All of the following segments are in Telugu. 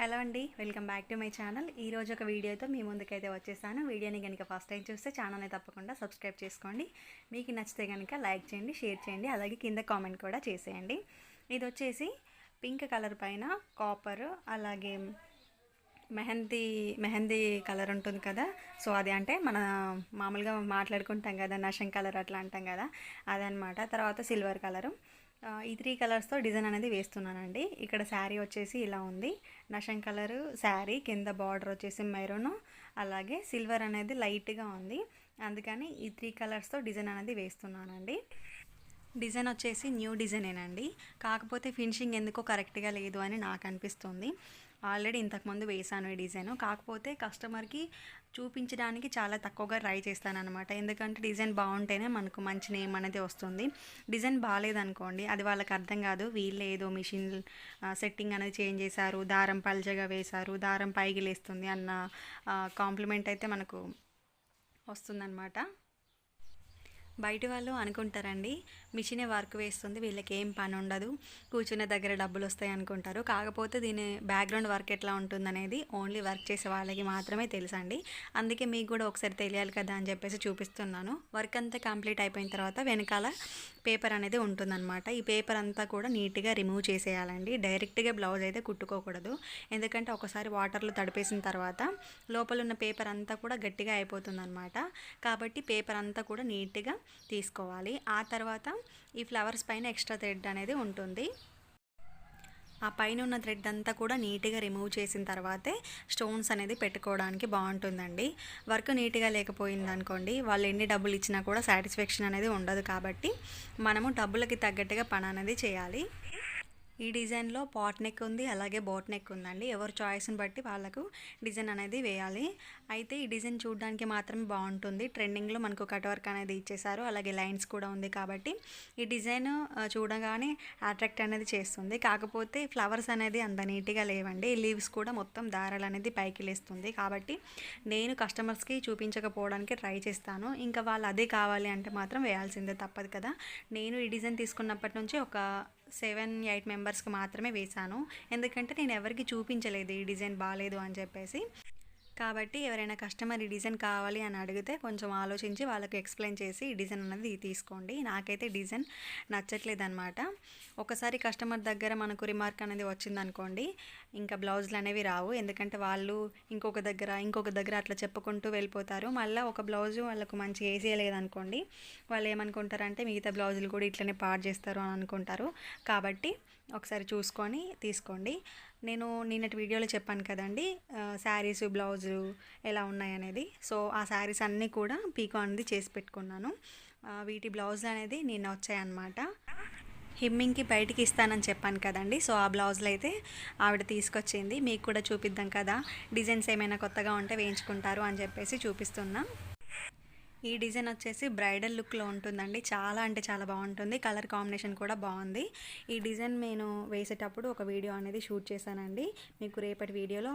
హలో అండి welcome back to my channel. ఈరోజు ఒక వీడియోతో మీ ముందుకైతే వచ్చేసాను. వీడియోని కనుక ఫస్ట్ టైం చూస్తే ఛానల్ని తప్పకుండా సబ్స్క్రైబ్ చేసుకోండి. మీకు నచ్చితే కనుక లైక్ చేయండి షేర్ చేయండి అలాగే కింద కామెంట్ కూడా చేసేయండి. ఇది వచ్చేసి పింక్ కలర్ పైన కాపర్ అలాగే మెహందీ మెహందీ కలర్ ఉంటుంది కదా. సో అది అంటే మన మామూలుగా మాట్లాడుకుంటాం కదా నషం కలర్ అట్లా అంటాం కదా. అదనమాట తర్వాత సిల్వర్ కలరు. ఈ త్రీ కలర్స్తో డిజైన్ అనేది వేస్తున్నానండి. ఇక్కడ శారీ వచ్చేసి ఇలా ఉంది. నషం కలర్ శారీ కింద బార్డర్ వచ్చేసి మెరూన్ అలాగే సిల్వర్ అనేది లైట్గా ఉంది. అందుకని ఈ త్రీ కలర్స్తో డిజైన్ అనేది వేస్తున్నానండి. డిజైన్ వచ్చేసి న్యూ డిజైనేనండి కాకపోతే ఫినిషింగ్ ఎందుకో కరెక్ట్గా లేదు అని నాకు అనిపిస్తుంది. ఆల్రెడీ ఇంతకుముందు వేసాను ఈ డిజైన్. కాకపోతే కస్టమర్కి చూపించడానికి చాలా తక్కువగా ట్రై చేస్తాను అనమాట ఎందుకంటే డిజైన్ బాగుంటేనే మనకు మంచి నేమ్ అనేది వస్తుంది. డిజైన్ బాగాలేదనుకోండి అది వాళ్ళకి అర్థం కాదు. వీళ్ళు ఏదో మిషన్ సెట్టింగ్ అనేది చేంజ్ చేశారు దారం పల్చగా వేశారు దారం పైకి లేస్తుంది అన్న కాంప్లిమెంట్ అయితే మనకు వస్తుందన్నమాట. బయట వాళ్ళు అనుకుంటారండి మిషనే వర్క్ వేస్తుంది వీళ్ళకి ఏం పని ఉండదు. కూర్చున్న దగ్గర డబ్బులు వస్తాయి అనుకుంటారు. కాకపోతే దీని బ్యాక్గ్రౌండ్ వర్క్ ఎట్లా ఉంటుందనేది ఓన్లీ వర్క్ చేసే వాళ్ళకి మాత్రమే తెలుసండి. అందుకే మీకు కూడా ఒకసారి తెలియాలి కదా అని చెప్పేసి చూపిస్తున్నాను. వర్క్ అంతా కంప్లీట్ అయిపోయిన తర్వాత వెనకాల పేపర్ అనేది ఉంటుందన్నమాట. ఈ పేపర్ అంతా కూడా నీట్గా రిమూవ్ చేసేయాలండి. డైరెక్ట్గా బ్లౌజ్ అయితే కుట్టుకోకూడదు. ఎందుకంటే ఒకసారి వాటర్లో తడిపేసిన తర్వాత లోపల ఉన్న పేపర్ అంతా కూడా గట్టిగా అయిపోతుందన్నమాట. కాబట్టి పేపర్ అంతా కూడా నీట్గా తీసుకోవాలి. ఆ తర్వాత ఈ ఫ్లవర్స్ పైన ఎక్స్ట్రా థ్రెడ్ అనేది ఉంటుంది. ఆ పైన ఉన్న థ్రెడ్ అంతా కూడా నీట్గా రిమూవ్ చేసిన తర్వాతే స్టోన్స్ అనేది పెట్టుకోవడానికి బాగుంటుందండి. వర్క్ నీట్గా లేకపోయింది అనుకోండి వాళ్ళు ఎన్ని డబ్బులు ఇచ్చినా కూడా సాటిస్ఫాక్షన్ అనేది ఉండదు కాబట్టి మనము డబ్బులకి తగ్గట్టుగా పని అనేది చేయాలి. ఈ డిజైన్లో పాట్ నెక్ ఉంది అలాగే బోట్ నెక్ ఉందండి. ఎవరి చాయిస్ని బట్టి వాళ్ళకు డిజైన్ అనేది వేయాలి. అయితే ఈ డిజైన్ చూడడానికి మాత్రమే బాగుంటుంది. ట్రెండింగ్లో మనకు కట్ వర్క్ అనేది ఇచ్చేసారు అలాగే లైన్స్ కూడా ఉంది కాబట్టి ఈ డిజైన్ చూడగానే అట్రాక్ట్ అనేది చేస్తుంది. కాకపోతే ఫ్లవర్స్ అనేది అంత నీట్గా లేవండి. లీవ్స్ కూడా మొత్తం దారాలు అనేది పైకి లేస్తుంది. కాబట్టి నేను కస్టమర్స్కి చూపించకపోవడానికి ట్రై చేస్తాను. ఇంకా వాళ్ళు అదే కావాలి అంటే మాత్రం వేయాల్సిందే తప్పదు కదా. నేను ఈ డిజైన్ తీసుకున్నప్పటి నుంచి ఒక సెవెన్ ఎయిట్ మెంబర్స్కి మాత్రమే వేశాను. ఎందుకంటే నేను ఎవరికి చూపించలేదు ఈ డిజైన్ బాగాలేదు అని చెప్పేసి. కాబట్టి ఎవరైనా కస్టమర్ ఈ డిజైన్ కావాలి అని అడిగితే కొంచెం ఆలోచించి వాళ్ళకి ఎక్స్ప్లెయిన్ చేసి ఈ డిజైన్ అనేది తీసుకోండి. నాకైతే డిజైన్ నచ్చట్లేదు అనమాట ఒకసారి కస్టమర్ దగ్గర మనకు రిమార్క్ అనేది వచ్చిందనుకోండి ఇంకా బ్లౌజులు అనేవి రావు. ఎందుకంటే వాళ్ళు ఇంకొక దగ్గర ఇంకొక దగ్గర అట్లా చెప్పుకుంటూ వెళ్ళిపోతారు. మళ్ళీ ఒక బ్లౌజు వాళ్ళకు మంచి ఏసీ లేదనుకోండి వాళ్ళు ఏమనుకుంటారంటే మిగతా బ్లౌజులు కూడా ఇట్లనే పాడు చేస్తారు అని అనుకుంటారు. కాబట్టి ఒకసారి చూసుకొని తీసుకోండి. నేను నిన్నటి వీడియోలో చెప్పాను కదండి శారీస్ బ్లౌజు ఎలా ఉన్నాయనేది సో ఆ శారీస్ అన్నీ కూడా పీకో అనేది చేసి పెట్టుకున్నాను. వీటి బ్లౌజ్ అనేది నిన్న వచ్చాయన్నమాట. హిమ్మింగ్కి బయటికి ఇస్తానని చెప్పాను కదండి సో ఆ బ్లౌజ్లు అయితే ఆవిడ తీసుకొచ్చింది. మీకు కూడా చూపిద్దాం కదా డిజైన్స్ ఏమైనా కొత్తగా ఉంటే వేయించుకుంటారు అని చెప్పేసి చూపిస్తున్నాను ఈ డిజైన్ వచ్చేసి బ్రైడల్ లుక్లో ఉంటుందండి. చాలా అంటే చాలా బాగుంటుంది. కలర్ కాంబినేషన్ కూడా బాగుంది. ఈ డిజైన్ నేను వేసేటప్పుడు ఒక వీడియో అనేది షూట్ చేశానండి. మీకు రేపటి వీడియోలో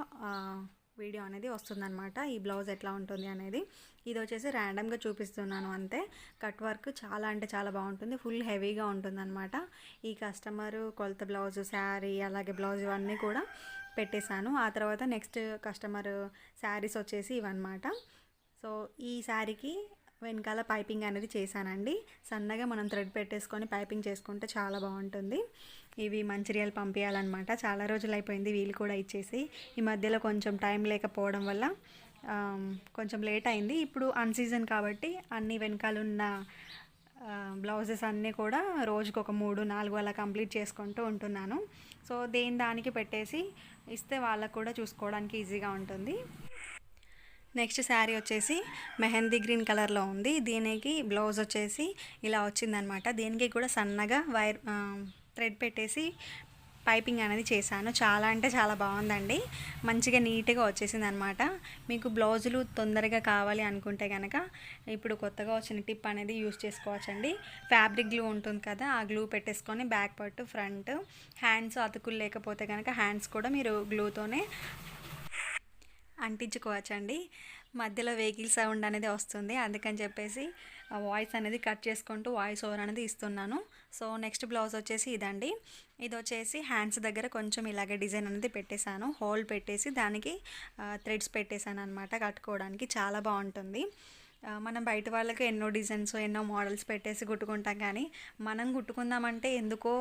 వీడియో అనేది వస్తుందన్నమాట. ఈ బ్లౌజ్ ఎట్లా ఉంటుంది అనేది. ఇది వచ్చేసి ర్యాండమ్గా చూపిస్తున్నాను అంతే. కట్ వర్క్ చాలా అంటే చాలా బాగుంటుంది. ఫుల్ హెవీగా ఉంటుందన్నమాట. ఈ కస్టమరు కొలత బ్లౌజ్ శారీ అలాగే బ్లౌజ్ ఇవన్నీ కూడా పెట్టేశాను. ఆ తర్వాత నెక్స్ట్ కస్టమర్ శారీస్ వచ్చేసి ఇవన్నమాట. సో ఈ శారీకి వెనకాల పైపింగ్ అనేది చేశానండి. సన్నగా మనం థ్రెడ్ పెట్టేసుకొని పైపింగ్ చేసుకుంటే చాలా బాగుంటుంది. ఇవి మంచిర్యాలు పంపించాలన్నమాట చాలా రోజులు అయిపోయింది వీళ్ళు కూడా ఇచ్చేసి. ఈ మధ్యలో కొంచెం టైం లేకపోవడం వల్ల కొంచెం లేట్ అయింది. ఇప్పుడు అన్సీజన్ కాబట్టి అన్ని వెనకాల ఉన్న బ్లౌజెస్ అన్నీ కూడా రోజుకు ఒక మూడు నాలుగు అలా కంప్లీట్ చేసుకుంటూ ఉంటున్నాను. సో దేని దానికి పెట్టేసి ఇస్తే వాళ్ళకు కూడా చూసుకోవడానికి ఈజీగా ఉంటుంది. నెక్స్ట్ శారీ వచ్చేసి మెహందీ గ్రీన్ కలర్లో ఉంది. దీనికి బ్లౌజ్ వచ్చేసి ఇలా వచ్చిందనమాట దీనికి కూడా సన్నగా వైర్ థ్రెడ్ పెట్టేసి పైపింగ్ అనేది చేశాను. చాలా అంటే చాలా బాగుందండి. మంచిగా నీట్గా వచ్చేసింది అనమాట మీకు బ్లౌజులు తొందరగా కావాలి అనుకుంటే కనుక ఇప్పుడు కొత్తగా వచ్చిన టిప్ అనేది యూస్ చేసుకోవచ్చండి. ఫ్యాబ్రిక్ గ్లూ ఉంటుంది కదా ఆ గ్లూ పెట్టేసుకొని బ్యాక్ పట్టు ఫ్రంట్ హ్యాండ్స్ అతుకులు లేకపోతే కనుక హ్యాండ్స్ కూడా మీరు గ్లూతోనే అంటించుకోవచ్చండి. మధ్యలో వెహికల్ సౌండ్ అనేది వస్తుంది. అందుకని చెప్పేసి వాయిస్ అనేది కట్ చేసుకుంటూ వాయిస్ ఓవర్ అనేది ఇస్తున్నాను. సో నెక్స్ట్ బ్లౌజ్ వచ్చేసి ఇదండి. ఇది వచ్చేసి హ్యాండ్స్ దగ్గర కొంచెం ఇలాగే డిజైన్ అనేది పెట్టేశాను. హోల్ పెట్టేసి దానికి థ్రెడ్స్ పెట్టేశాను అనమాట కట్టుకోవడానికి. చాలా బాగుంటుంది. మనం బయట వాళ్ళకి ఎన్నో డిజైన్స్ ఎన్నో మోడల్స్ పెట్టేసి కుట్టుకుంటాం కానీ మనం కుట్టుకుందామంటే ఎందుకో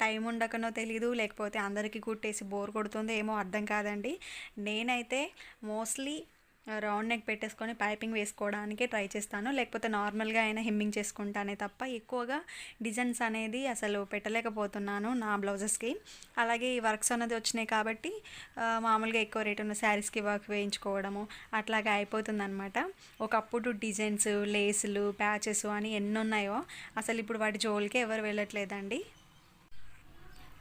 టైం ఉండకనో తెలీదు లేకపోతే అందరికీ కుట్టేసి బోర్ కొడుతుందో ఏమో అర్థం కాదండి. నేనైతే మోస్ట్లీ రౌండ్ నెక్ పెట్టేసుకొని పైపింగ్ వేసుకోవడానికి ట్రై చేస్తాను. లేకపోతే నార్మల్గా అయినా హెమ్మింగ్ చేసుకుంటానే తప్ప ఎక్కువగా డిజైన్స్ అనేది అసలు పెట్టలేకపోతున్నాను నా బ్లౌజెస్కి. అలాగే ఈ వర్క్స్ అన్నది వచ్చినాయి కాబట్టి మామూలుగా ఎక్కువ రేట్ ఉన్న శారీస్కి వర్క్ వేయించుకోవడము అట్లాగే అయిపోతుందనమాట ఒకప్పుడు డిజైన్స్ లేసులు ప్యాచెస్ అని ఎన్ని ఉన్నాయో అసలు ఇప్పుడు వాటి జోలికి ఎవరు వెళ్ళట్లేదండి.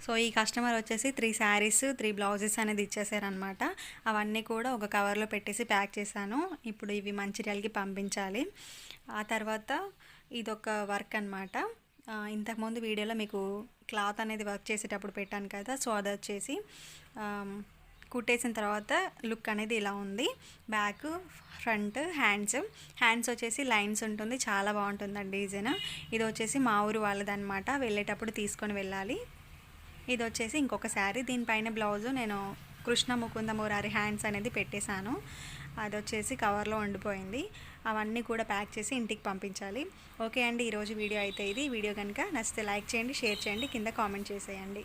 సో ఈ కస్టమర్ వచ్చేసి త్రీ శారీస్ త్రీ బ్లౌజెస్ అనేది ఇచ్చేసారనమాట అవన్నీ కూడా ఒక కవర్లో పెట్టేసి ప్యాక్ చేశాను. ఇప్పుడు ఇవి మంచిర్యాలకి పంపించాలి. ఆ తర్వాత ఇదొక వర్క్ అనమాట ఇంతకుముందు వీడియోలో మీకు క్లాత్ అనేది వర్క్ చేసేటప్పుడు పెట్టాను కదా సో అది వచ్చేసి కుట్టేసిన తర్వాత లుక్ అనేది ఇలా ఉంది. Back front hands. హ్యాండ్స్ వచ్చేసి లైన్స్ ఉంటుంది. చాలా బాగుంటుందండి డిజైన్. ఇది వచ్చేసి మా ఊరు వాళ్ళదనమాట వెళ్ళేటప్పుడు తీసుకొని వెళ్ళాలి. ఇది వచ్చేసి ఇంకొక శారీ. దీనిపైన బ్లౌజు నేను కృష్ణ ముకుంద మురారి హ్యాండ్స్ అనేది పెట్టేశాను. అది వచ్చేసి కవర్లో ఉండిపోయింది. అవన్నీ కూడా ప్యాక్ చేసి ఇంటికి పంపించాలి. ఓకే అండి ఈరోజు వీడియో అయితే ఇది. వీడియో కనుక నచ్చితే లైక్ చేయండి షేర్ చేయండి కింద కామెంట్ చేసేయండి.